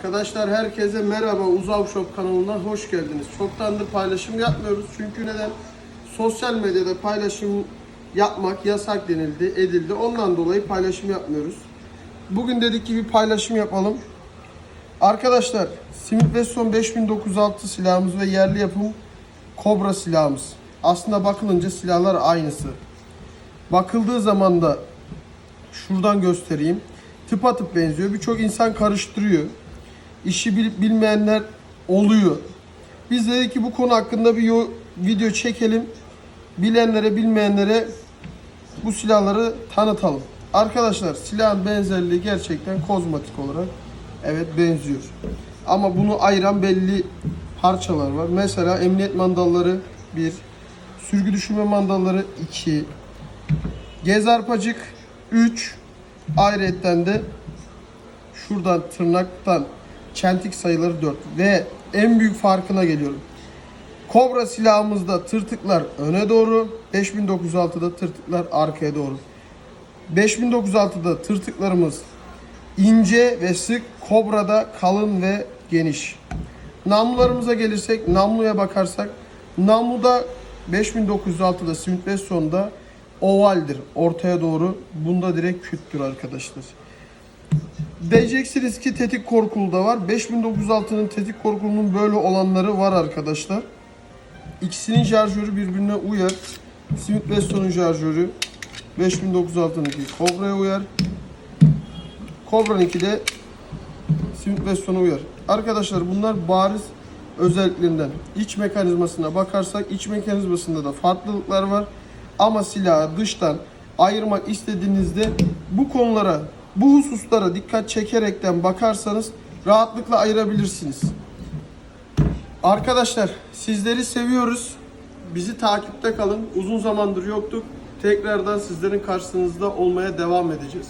Arkadaşlar herkese merhaba Uzav Shop kanalına hoş geldiniz. Çoktandır paylaşım yapmıyoruz çünkü neden? Sosyal medyada paylaşım yapmak yasak denildi, edildi. Ondan dolayı paylaşım yapmıyoruz. Bugün dedik ki bir paylaşım yapalım. Arkadaşlar Smith Wesson 5906 silahımız ve yerli yapım Cobra silahımız. Aslında bakılınca silahlar aynısı. Bakıldığı zaman da şuradan göstereyim. Tıpatıp benziyor. Birçok insan karıştırıyor. İşi bilip bilmeyenler oluyor. Biz dedik ki bu konu hakkında bir video çekelim. Bilenlere bilmeyenlere bu silahları tanıtalım. Arkadaşlar silahın benzerliği gerçekten kozmetik olarak evet benziyor. Ama bunu ayıran belli parçalar var. Mesela emniyet mandalları 1, sürgü düşürme mandalları 2, Gez arpacık 3 ayrıyetten de şuradan tırnaktan çentik sayıları 4 ve en büyük farkına geliyorum. Kobra silahımızda tırtıklar öne doğru, 5906'da tırtıklar arkaya doğru. 5906'da tırtıklarımız ince ve sık, Kobra'da kalın ve geniş. Namlularımıza gelirsek, namluya bakarsak, namluda 5906'da Smith Wesson'da ovaldir ortaya doğru. Bunda direkt küttür arkadaşlar. Diyeceksiniz ki tetik korkulu da var. 5906'nın tetik korkulunun böyle olanları var arkadaşlar. İkisinin şarjörü birbirine uyar. Smith Wesson'un şarjörü 5906'nınki Cobra'ya uyar. Cobra'nınki de Smith Wesson'a uyar. Arkadaşlar bunlar bariz özelliklerinden. İç mekanizmasına bakarsak iç mekanizmasında da farklılıklar var. Ama silahı dıştan ayırmak istediğinizde bu konulara, bu hususlara dikkat çekerekten bakarsanız rahatlıkla ayırabilirsiniz. Arkadaşlar sizleri seviyoruz. Bizi takipte kalın. Uzun zamandır yoktuk. Tekrardan sizlerin karşınızda olmaya devam edeceğiz.